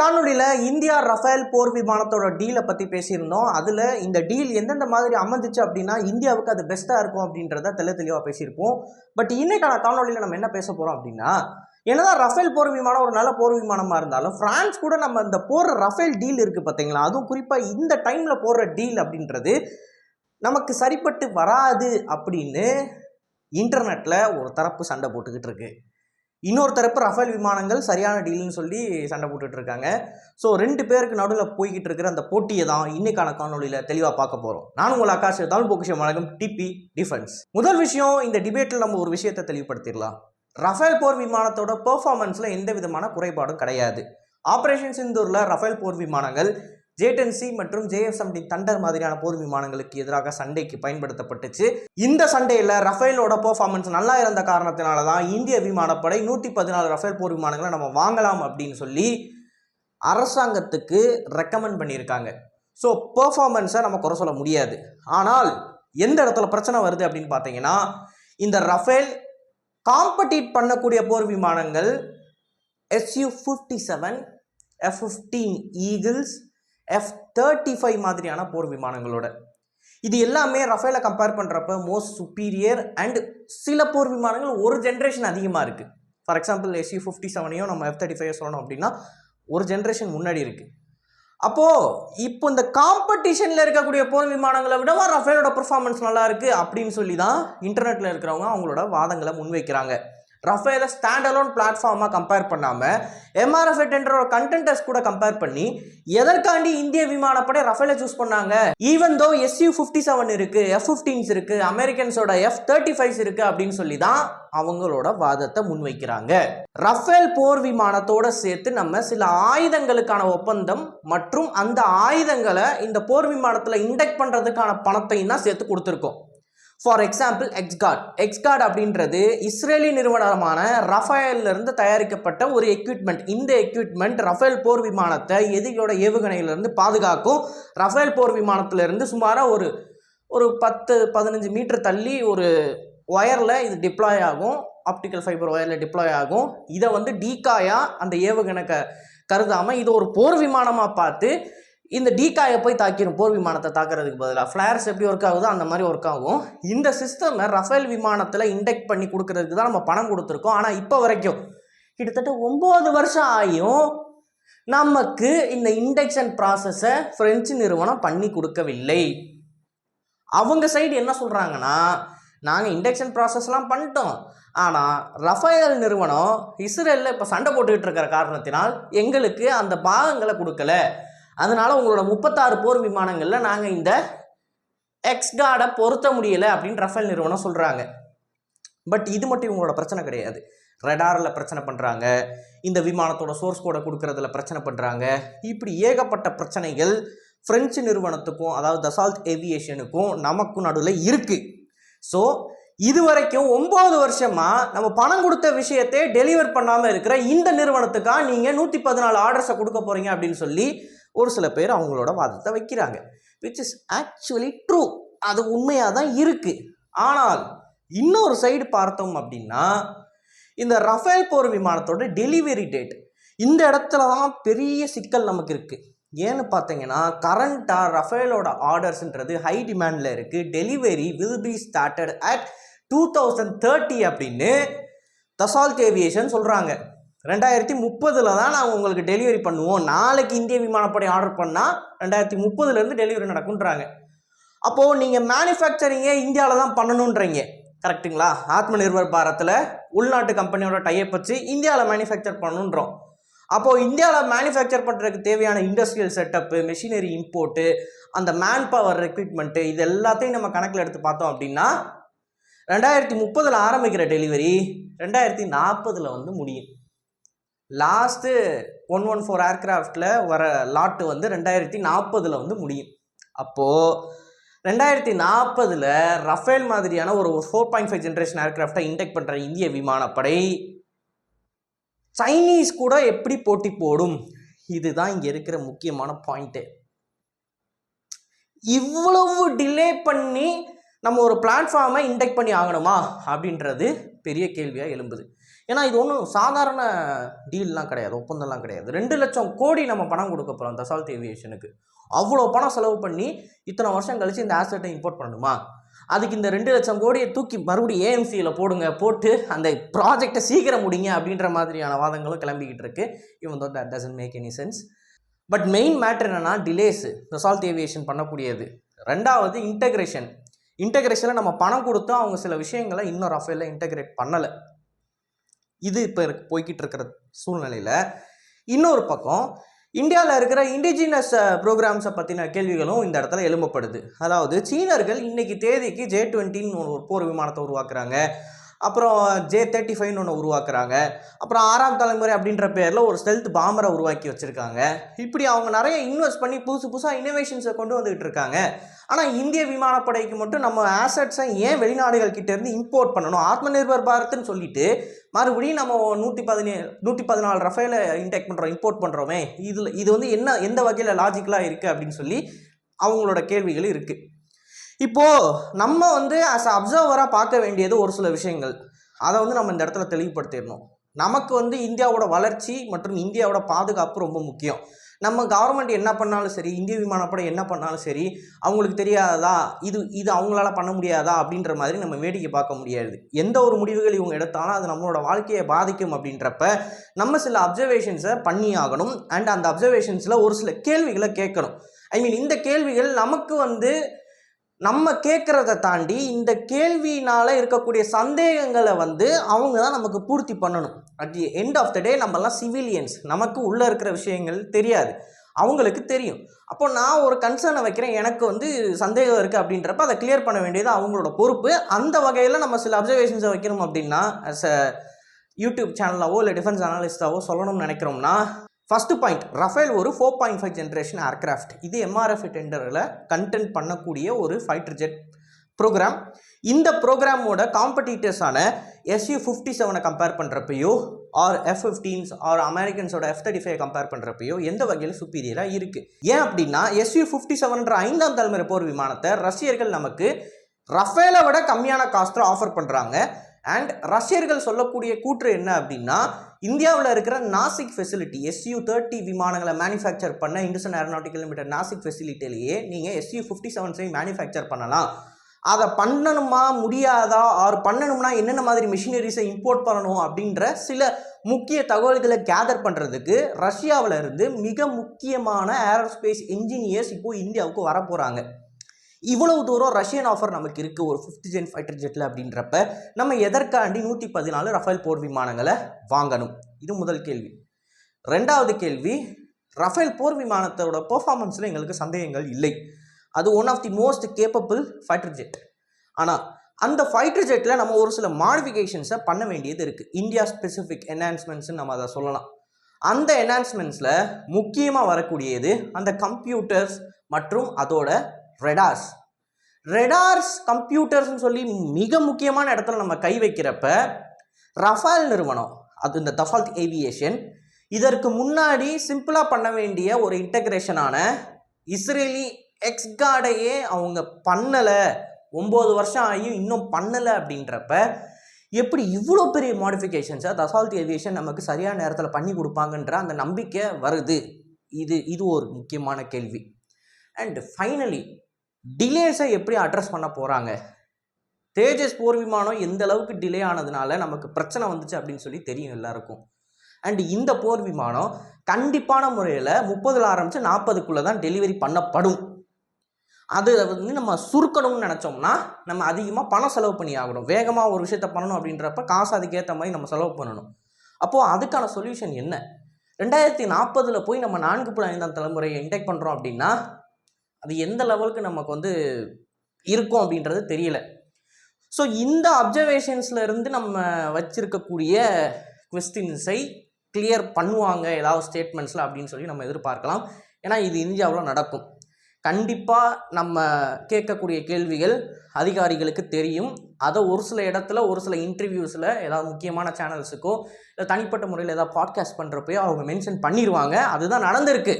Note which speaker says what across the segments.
Speaker 1: காணொலியில் India Rafale போர் விமானத்தோட டீலை பற்றி பேசியிருந்தோம். அதில் இந்த டீல் எந்தெந்த மாதிரி அமைஞ்சிச்சு அப்படின்னா இந்தியாவுக்கு அது பெஸ்ட்டாக இருக்கும் அப்படின்றத தெளி தெளிவாக பேசியிருப்போம். பட் இன்னைக்கான காணொலியில் நம்ம என்ன பேச போகிறோம் அப்படின்னா என்னதான் ரஃபேல் போர் விமானம் ஒரு நல்ல போர் விமானமாக இருந்தாலும் ஃப்ரான்ஸ் கூட நம்ம இந்த போடுற ரஃபேல் டீல் இருக்குது பார்த்தீங்களா அதுவும் குறிப்பாக இந்த டைமில் போடுற டீல் அப்படின்றது நமக்கு சரிப்பட்டு வராது அப்படின்னு இன்டர்நெட்டில் ஒரு தரப்பு சண்டை போட்டுக்கிட்டு இருக்குது இன்னொரு தரப்பு ரஃபேல் விமானங்கள் சரியான டீல்னு சொல்லி சண்டை போட்டுட்டு இருக்காங்க ஸோ ரெண்டு பேருக்கு நடுவில் போய்கிட்டு இருக்கிற அந்த போட்டியை தான் இன்னைக்கான காணொலியில் தெளிவாக பார்க்க போகிறோம் நான் உங்கள் ஆகாஷ் தமிழ் பொக்கிஷம் வழங்கும் டிபி டிஃபென்ஸ். முதல் விஷயம் இந்த டிபேட்டில் நம்ம ஒரு விஷயத்தை தெளிவுபடுத்திடலாம். ரஃபேல் போர் விமானத்தோட பெர்ஃபார்மன்ஸில் எந்த விதமான குறைபாடும் கிடையாது. ஆப்ரேஷன் சிந்தூரில் ரஃபேல் போர் விமானங்கள் ஜேடன்சி மற்றும் ஜேஎஃப் செவன்டீன் தண்டர் மாதிரியான போர் விமானங்களுக்கு எதிராக சண்டைக்கு பயன்படுத்தப்பட்டுச்சு. இந்த சண்டையில் ரஃபேலோட பர்ஃபார்மன்ஸ் நல்லா இருந்த காரணத்தினால தான் இந்திய விமானப்படை நூற்றி பதினாலு ரஃபேல் போர் விமானங்களை நம்ம வாங்கலாம் அப்படின்னு சொல்லி அரசாங்கத்துக்கு ரெக்கமெண்ட் பண்ணியிருக்காங்க. ஸோ பெர்ஃபார்மன்ஸை நம்ம குறை சொல்ல முடியாது. ஆனால் எந்த இடத்துல பிரச்சனை வருது அப்படின்னு பார்த்தீங்கன்னா இந்த ரஃபேல் காம்படிட் பண்ணக்கூடிய போர் விமானங்கள் SU fifty seven F fifteen eagles F thirty five மாதிரியான போர் விமானங்களோட. இது எல்லாமே ரஃபேலை கம்பேர் பண்ணுறப்ப மோஸ்ட் சுப்பீரியர் அண்ட் சில போர் விமானங்கள் ஒரு ஜென்ரேஷன் அதிகமாக இருக்குது ஃபார் எக்ஸாம்பிள் எஸ்யூ ஃபிஃப்டி செவனையும் நம்ம எஃப் தேர்ட்டி ஃபைவ் சொல்லணும் அப்படின்னா ஒரு ஜென்ரேஷன் முன்னாடி இருக்குது அப்போது இப்போ இந்த காம்படிஷனில் இருக்கக்கூடிய போர் விமானங்களை விடவா ரஃபேலோட பர்ஃபார்மன்ஸ் நல்லா இருக்குது அப்படின்னு சொல்லி தான் இன்டர்நெட்டில் இருக்கிறவங்க அவங்களோட வாதங்களை முன்வைக்கிறாங்க. ரஃபேலை ஸ்டாண்ட் அலோன் பிளாட்ஃபார்மாக கம்பேர் பண்ணாமல் எம்ஆர்எஃப் என்ற கண்டென்டர்ஸ் கூட கம்பேர் பண்ணி எதற்காண்டி இந்திய விமானப்படை ரஃபேலை சூஸ் பண்ணாங்க? Even though S U fifty seven இருக்கு எஃப் ஃபிஃப்டீன்ஸ் இருக்கு அமெரிக்கன்ஸோட எஃப் தேர்ட்டி ஃபைவ்ஸ் இருக்கு அப்படின்னு சொல்லி தான் அவங்களோட வாதத்தை முன்வைக்கிறாங்க. ரஃபேல் போர் விமானத்தோட சேர்த்து நம்ம சில ஆயுதங்களுக்கான ஒப்பந்தம் மற்றும் அந்த ஆயுதங்களை இந்த போர் விமானத்தில் இண்டெக்ட் பண்ணுறதுக்கான பணத்தையும் தான் சேர்த்து கொடுத்துருக்கோம். ஃபார் எக்ஸாம்பிள் எக்ஸ்கார்ட் எக்ஸ்கார்ட் அப்படின்றது இஸ்ரேலி நிறுவனமான ரஃபேலிருந்து தயாரிக்கப்பட்ட ஒரு எக்யூப்மெண்ட் இந்த எக்யூப்மெண்ட் ரஃபேல் போர் விமானத்தை எதிரியோட ஏவுகணையிலிருந்து பாதுகாக்கும். ரஃபேல் போர் விமானத்திலிருந்து சுமாராக ஒரு ஒரு பத்து பதினஞ்சு மீட்டர் தள்ளி ஒரு ஒயரில் இது டிப்ளாய் ஆகும். ஆப்டிக்கல் ஃபைபர் ஒயரில் டிப்ளாய் ஆகும். இதை வந்து டீகாயாக அந்த ஏவுகணக்க கருதாமல் இது ஒரு போர் விமானமாக பார்த்து இந்த டீகாயை போய் தாக்கிடும் போர் விமானத்தை தாக்குறதுக்கு பதிலாக ஃப்ளேர்ஸ் எப்படி ஒர்க் ஆகுதோ அந்த மாதிரி ஒர்க் ஆகும். இந்த சிஸ்டமை ரஃபேல் விமானத்தில் இண்டெக்ட் பண்ணி கொடுக்கறதுக்கு தான் நம்ம பணம் கொடுத்துருக்கோம். ஆனால் இப்போ வரைக்கும் கிட்டத்தட்ட ஒம்பது வருஷம் ஆகியும் நமக்கு இந்த இண்டக்ஷன் ப்ராசஸை ஃப்ரெஞ்சு நிறுவனம் பண்ணி கொடுக்கவில்லை. அவங்க சைடு என்ன சொல்கிறாங்கன்னா நாங்கள் இண்டக்ஷன் ப்ராசஸ்லாம் பண்ணிட்டோம். ஆனால் ரஃபேல் நிறுவனம் இஸ்ரேலில் இப்போ சண்டை போட்டுக்கிட்டு இருக்கிற காரணத்தினால் எங்களுக்கு அந்த பாகங்களை கொடுக்கல. அதனால் உங்களோட முப்பத்தாறு போர் விமானங்களில் நாங்கள் இந்த எக்ஸ்கார்டை பொருத்த முடியலை அப்படின்னு ரஃபேல் நிறுவனம் சொல்கிறாங்க பட் இது மட்டும் இவங்களோட பிரச்சனை கிடையாது. ரெடாரில் பிரச்சனை பண்ணுறாங்க இந்த விமானத்தோட சோர்ஸ் கோடை கொடுக்குறதுல பிரச்சனை பண்ணுறாங்க இப்படி ஏகப்பட்ட பிரச்சனைகள் ஃப்ரெஞ்சு நிறுவனத்துக்கும் அதாவது தசால்ட் ஏவியேஷனுக்கும் நமக்கும் நடுவில் இருக்குது ஸோ இது வரைக்கும் ஒம்பது வருஷமாக நம்ம பணம் கொடுத்த விஷயத்தை டெலிவர் பண்ணாமல் இருக்கிற இந்த நிறுவனத்துக்காக நீங்கள் நூற்றி பதினாலு ஆர்டர்ஸை கொடுக்க போகிறீங்க அப்படின்னு சொல்லி ஒரு சில பேர் அவங்களோட வாதத்தை வைக்கிறாங்க. விச் இஸ் ஆக்சுவலி ட்ரூ அது உண்மையாக தான் இருக்குது ஆனால் இன்னொரு சைடு பார்த்தோம் அப்படின்னா இந்த ரஃபேல் போர் விமானத்தோட டெலிவரி டேட் இந்த இடத்துல தான் பெரிய சிக்கல் நமக்கு இருக்குது ஏன்னு பார்த்தீங்கன்னா கரண்ட்டாக ரஃபேலோட ஆர்டர்ஸ்ன்றது ஹை டிமாண்டில் இருக்குது delivery will be started at two thousand thirty அப்படின்னு தசால் ஏவியேஷன் சொல்கிறாங்க ரெண்டாயிரத்தி முப்பதில் தான் நாங்கள் உங்களுக்கு டெலிவரி பண்ணுவோம். நாளைக்கு இந்திய விமானப்படை ஆர்டர் பண்ணால் ரெண்டாயிரத்தி முப்பதுலேருந்து டெலிவரி நடக்குன்றாங்க அப்போது நீங்கள் மேனுஃபேக்சரிங்கே இந்தியாவில் தான் பண்ணணுன்றீங்க கரெக்ட்டுங்களா ஆத்ம நிர்பர் பாரத்தில் உள்நாட்டு கம்பெனியோட டைப் வச்சு இந்தியாவில் மேனுஃபேக்சர் பண்ணணுன்றோம் அப்போது இந்தியாவில் மேனுஃபேக்சர் பண்ணுறதுக்கு தேவையான இண்டஸ்ட்ரியல் செட்டப்பு மெஷினரி இம்போர்ட்டு அந்த மேன் பவர் ரெக்ரூட்மெண்ட்டு இது எல்லாத்தையும் நம்ம கணக்கில் எடுத்து பார்த்தோம் அப்படின்னா ரெண்டாயிரத்தி முப்பதில் ஆரம்பிக்கிற டெலிவரி ரெண்டாயிரத்தி நாற்பதில் வந்து முடியும். லாஸ்ட்டு ஒன் ஒன் ஃபோர் ஏர்க்ராஃப்டில் வர லாட்டு வந்து ரெண்டாயிரத்தி நாற்பதில் வந்து முடியும். அப்போது ரெண்டாயிரத்தி நாற்பதில் ரஃபேல் மாதிரியான ஒரு ஃபோர் பாயிண்ட் ஃபைவ் ஜென்ரேஷன் ஏர்க்ராஃப்டை இன்டெக்ட் பண்ணுற இந்திய விமானப்படை சைனீஸ் கூட எப்படி போட்டி போடும்? இதுதான் இங்கே இருக்கிற முக்கியமான பாயிண்ட்டு இவ்வளவு டிலே பண்ணி நம்ம ஒரு பிளாட்ஃபார்மை இன்டெக்ட் பண்ணி ஆகணுமா? அப்படின்றது பெரிய கேள்வியாக எழும்புது. ஏன்னா இது ஒன்றும் சாதாரண டீல்லாம் கிடையாது ஒப்பந்தம்லாம் கிடையாது. ரெண்டு லட்சம் கோடி நம்ம பணம் கொடுக்க போகிறோம் தசால்த் ஏவியேஷனுக்கு அவ்வளோ பணம் செலவு பண்ணி இத்தனை வருஷம் கழிச்சு இந்த ஆசெட்டை இம்போர்ட் பண்ணணுமா? அதுக்கு இந்த ரெண்டு லட்சம் கோடியை தூக்கி மறுபடியும் ஏஎம்சியில் போடுங்க போட்டு அந்த ப்ராஜெக்டை சீக்கிரம் முடிங்க அப்படின்ற மாதிரியான வாதங்களும் கிளம்பிக்கிட்டு இருக்கு. Even though that doesn't make any sense but main matter என்னென்னா டிலேஸு தசால்த் ஏவியேஷன் பண்ணக்கூடியது. ரெண்டாவது இன்டகிரேஷன் இன்டகிரேஷனில் நம்ம பணம் கொடுத்து அவங்க சில விஷயங்களை இன்னும் ரஃபேலில் இன்டகிரேட் பண்ணலை. இது இப்போ போய்கிட்டு இருக்கிற சூழ்நிலையில். இன்னொரு பக்கம் இந்தியாவில் இருக்கிற இண்டிஜினஸ் ப்ரோக்ராம்ஸை பற்றின கேள்விகளும் இந்த இடத்துல எழும்பப்படுது. அதாவது சீனர்கள் இன்னைக்கு தேதிக்கு ஜே டுவெண்ட்டின்னு ஒரு போர் விமானத்தை உருவாக்குறாங்க. அப்புறம் ஜே தேர்ட்டி ஃபைவ்னு ஒன்று உருவாக்குறாங்க. அப்புறம் ஆறாம் தலைமுறை அப்படின்ற பேரில் ஒரு ஸ்டெல்த் பாமரை உருவாக்கி வச்சுருக்காங்க. இப்படி அவங்க நிறைய இன்வெஸ்ட் பண்ணி புதுசு புதுசாக இன்னோவேஷன்ஸை கொண்டு வந்துகிட்டு இருக்காங்க. ஆனால் இந்திய விமானப்படைக்கு மட்டும் நம்ம ஆசட்ஸை ஏன் வெளிநாடுகள் இம்போர்ட் பண்ணணும்? ஆத்ம நிர்பர் பாரத்னு சொல்லிட்டு மறுபடியும் நம்ம நூற்றி பதினேழு நூற்றி பதினாலு ரஃபேல இன்டெக்ட் பண்ணுறோம் இம்போர்ட் பண்ணுறோமே இதில் இது வந்து என்ன எந்த வகையில் லாஜிக்கலாக இருக்குது அப்படின்னு சொல்லி அவங்களோட கேள்விகள் இருக்குது இப்போது நம்ம வந்து அஸ் அப்சர்வராக பார்க்க வேண்டியது ஒரு சில விஷயங்கள். அதை வந்து நம்ம இந்த இடத்துல தெளிவுபடுத்திடணும். நமக்கு வந்து இந்தியாவோட வளர்ச்சி மற்றும் இந்தியாவோட பாதுகாப்பு ரொம்ப முக்கியம். நம்ம கவர்மெண்ட் என்ன பண்ணாலும் சரி இந்திய விமானப்படை என்ன பண்ணாலும் சரி அவங்களுக்கு தெரியாததா இது இது அவங்களால பண்ண முடியாதா அப்படின்ற மாதிரி நம்ம வேடிக்கை பார்க்க முடியாது. எந்த ஒரு முடிவுகள் இவங்க எடுத்தாலும் அது நம்மளோட வாழ்க்கையை பாதிக்கும் அப்படின்றப்ப நம்ம சில அப்சர்வேஷன்ஸை பண்ணி ஆகணும். அண்ட் அந்த அப்சர்வேஷன்ஸில் ஒரு சில கேள்விகளை கேட்கணும். ஐ மீன் இந்த கேள்விகள் நமக்கு வந்து நம்ம கேட்குறத தாண்டி இந்த கேள்வியினால் இருக்கக்கூடிய சந்தேகங்களை வந்து அவங்க தான் நமக்கு பூர்த்தி பண்ணணும். At the end of the day நம்மலாம் சிவிலியன்ஸ் நமக்கு உள்ளே இருக்கிற விஷயங்கள் தெரியாது. அவங்களுக்கு தெரியும். அப்போ நான் ஒரு கன்சர்னை வைக்கிறேன். எனக்கு வந்து சந்தேகம் இருக்குது அப்படின்றப்ப அதை கிளியர் பண்ண வேண்டியது அவங்களோட பொறுப்பு. அந்த வகையில் நம்ம சில அப்சர்வேஷன்ஸை வைக்கணும் அப்படின்னா அஸ் அ யூடியூப் சேனலாவோ இல்லை டிஃபென்ஸ் அனாலிஸ்டாவோ சொல்லணும்னு நினைக்கிறோம்னா ஃபஸ்ட்டு பாயிண்ட் ரஃபேல் ஒரு four point five generation aircraft இது எம்ஆர்எஃப் டெண்டரில் கண்டென்ட் பண்ணக்கூடிய ஒரு ஃபைட்டர் ஜெட் ப்ரோக்ராம் இந்த ப்ரோக்ராமோட காம்படிட்டர்ஸான எஸ்யூ ஃபிஃப்டி செவனை கம்பேர் பண்ணுறப்பையோ ஆர் எஃப் ஃபிஃப்டீன்ஸ் ஆர் அமெரிக்கன்ஸோட எஃப் தேர்ட்டி ஃபைவ் கம்பேர் பண்ணுறப்பையோ எந்த வகையில் சுப்பீரியராக இருக்குது ஏன் அப்படின்னா எஸ்யூ ஃபிஃப்டி செவன்ற ஐந்தாம் தலைமுறை போர் விமானத்தை ரஷ்யர்கள் நமக்கு ரஃபேலை விட கம்மியான காஸ்ட்டில் ஆஃபர் பண்ணுறாங்க அண்ட் ரஷ்யர்கள் சொல்லக்கூடிய கூற்று என்ன அப்படின்னா இந்தியாவில் இருக்கிற Nashik facility S U thirty விமானங்களை மேனுஃபேக்சர் பண்ண இண்டசன் ஏரோநாட்டிக்கல் லிமிடெட் நாசிக் ஃபெசிலிட்டிலேயே நீங்கள் எஸ்யூ ஃபிஃப்டி செவன்ஸையும் மேனுஃபேக்சர் பண்ணலாம். அதை பண்ணணுமா முடியாதா ஆர் பண்ணணும்னா என்னென்ன மாதிரி மிஷினரிஸை இம்போர்ட் பண்ணணும் அப்படின்ற சில முக்கிய தகவல்களை கேதர் பண்ணுறதுக்கு ரஷ்யாவில் இருந்து மிக முக்கியமான ஏரோஸ்பேஸ் இன்ஜினியர்ஸ் இப்போது இந்தியாவுக்கு வர போகிறாங்க இவ்வளவு தூரம் ரஷ்யன் ஆஃபர் நமக்கு இருக்குது ஒரு ஃபிஃப்த் ஜென் ஃபைட்டர் ஜெட்டில் அப்படின்றப்ப நம்ம எதற்காண்டி நூற்றி பதினாலு ரஃபேல் போர் விமானங்களை வாங்கணும்? இது முதல் கேள்வி. ரெண்டாவது கேள்வி ரஃபேல் போர் விமானத்தோட பெர்ஃபார்மன்ஸில் எங்களுக்கு சந்தேகங்கள் இல்லை. அது one of the most capable fighter jet ஆனால் அந்த ஃபைட்டர் ஜெட்டில் நம்ம ஒரு சில மாடிஃபிகேஷன்ஸை பண்ண வேண்டியது இருக்குது இந்தியா ஸ்பெசிஃபிக் என்ஹான்ஸ்மெண்ட்ஸ்னு நம்ம அதை சொல்லலாம். அந்த என்ஹான்ஸ்மெண்ட்ஸில் முக்கியமாக வரக்கூடியது அந்த கம்ப்யூட்டர்ஸ் மற்றும் அதோட ரெடார்ஸ் ரெடார்ஸ் கம்ப்யூட்டர்ஸ்னு சொல்லி மிக முக்கியமான இடத்துல நம்ம கை வைக்கிறப்ப ரஃபால் நிறுவனம் அது இந்த தஃபால்த் ஏவியேஷன் இதற்கு முன்னாடி சிம்பிளாக பண்ண வேண்டிய ஒரு இன்டகிரேஷனான இஸ்ரேலி எக்ஸ்கார்டையே அவங்க பண்ணலை. ஒம்பது வருஷம் ஆகியும் இன்னும் பண்ணலை அப்படின்றப்ப எப்படி இவ்வளோ பெரிய மாடிஃபிகேஷன்ஸை தசால்த் ஏவியேஷன் நமக்கு சரியான நேரத்தில் பண்ணி கொடுப்பாங்கன்ற அந்த நம்பிக்கை வருது. இது இது ஒரு முக்கியமான கேள்வி. அண்ட் ஃபைனலி டிலேஸை எப்படி அட்ரஸ் பண்ண போகிறாங்க தேஜஸ் போர் விமானம் எந்த அளவுக்கு டிலே ஆனதுனால நமக்கு பிரச்சனை வந்துச்சு அப்படின்னு சொல்லி தெரியும் எல்லாருக்கும். அண்ட் இந்த போர் விமானம் கண்டிப்பான முறையில் முப்பதில் ஆரம்பித்து நாற்பதுக்குள்ளே தான் டெலிவரி பண்ணப்படும். அது வந்து நம்ம சுருக்கணும்னு நினச்சோம்னா நம்ம அதிகமாக பணம் செலவு பண்ணி ஆகணும். வேகமாக ஒரு விஷயத்த பண்ணணும் அப்படின்றப்ப காசு அதுக்கேற்ற மாதிரி நம்ம செலவு பண்ணணும். அப்போது அதுக்கான சொல்யூஷன் என்ன? ரெண்டாயிரத்தி நாற்பதில் போய் நம்ம நான்கு புள்ளி ஐந்தாம் தலைமுறையை இன்டெக்ட் பண்ணுறோம் அப்படின்னா அது எந்த லெவலுக்கு நமக்கு வந்து இருக்கும் அப்படின்றது தெரியல. ஸோ இந்த அப்சர்வேஷன்ஸில் இருந்து நம்ம வச்சிருக்கக்கூடிய கொஸ்டின்ஸை கிளியர் பண்ணுவாங்க ஏதாவது ஸ்டேட்மெண்ட்ஸில் அப்படின்னு சொல்லி நம்ம எதிர்பார்க்கலாம். ஏன்னா இது இந்தியாவில் நடக்கும். கண்டிப்பாக நம்ம கேட்கக்கூடிய கேள்விகள் அதிகாரிகளுக்கு தெரியும். அதை ஒரு சில இடத்துல ஒரு சில இன்டர்வியூஸில் ஏதாவது முக்கியமான சேனல்ஸுக்கோ இல்லை தனிப்பட்ட முறையில் ஏதாவது பாட்காஸ்ட் பண்ணுறப்பயோ அவங்க மென்ஷன் பண்ணிடுவாங்க அதுதான் நடந்திருக்கு.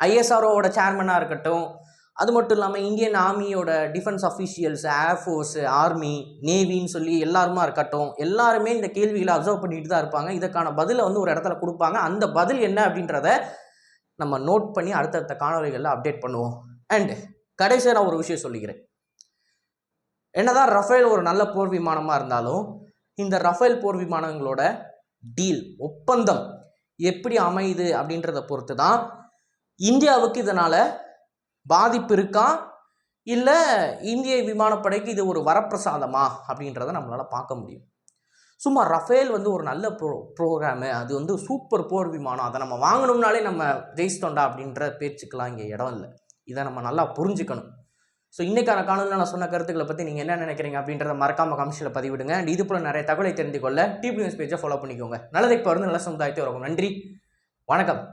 Speaker 1: ஐஎஸ்ஆர்ஓவோட சேர்மனாக இருக்கட்டும் அது மட்டும் இல்லாமல் Indian ஆர்மியோட defence officials air force army நேவின்னு சொல்லி எல்லாருமா இருக்கட்டும் எல்லாருமே இந்த கேள்விகளை அப்சர்வ் பண்ணிட்டு தான் இருப்பாங்க. இதற்கான பதிலை வந்து ஒரு இடத்துல கொடுப்பாங்க. அந்த பதில் என்ன அப்படின்றத நம்ம நோட் பண்ணி அடுத்தடுத்த காணொலிகளில் அப்டேட் பண்ணுவோம். அண்ட் கடைசியாக நான் ஒரு விஷயம் சொல்லிக்கிறேன். என்னதான் ரஃபேல் ஒரு நல்ல போர் விமானமாக இருந்தாலும் இந்த ரஃபேல் போர் விமானங்களோட டீல் ஒப்பந்தம் எப்படி அமையுது அப்படின்றத பொறுத்து தான் இந்தியாவுக்கு இதனால் பாதிப்பு இருக்கா? இல்லை இந்திய விமானப்படைக்கு இது ஒரு வரப்பிரசாதமா? அப்படின்றத நம்மளால் பார்க்க முடியும். சும்மா ரஃபேல் வந்து ஒரு நல்ல ப்ரோ ப்ரோக்ராமு அது வந்து சூப்பர் போர் விமானம். அதை நம்ம வாங்கணும்னாலே நம்ம ஜெயிச்சிட்டோண்டா அப்படின்ற பேச்சுக்கெல்லாம் இங்கே இடம் இல்லை. இதை நம்ம நல்லா புரிஞ்சுக்கணும். ஸோ இன்றைக்கான காணொலியில் நான் சொன்ன கருத்துக்களை பற்றி நீங்கள் என்ன நினைக்கிறீங்க அப்படின்றத மறக்காம கமிஷனில் பதிவிடுங்க. அண்ட் இது போல் நிறைய தகவலை தெரிந்து கொள்ள டிபி நியூஸ் பேஜை ஃபாலோ பண்ணிக்கோங்க. நல்லதை இப்போ வந்து நல்ல சமுதாயத்தை வரும் நன்றி. வணக்கம்.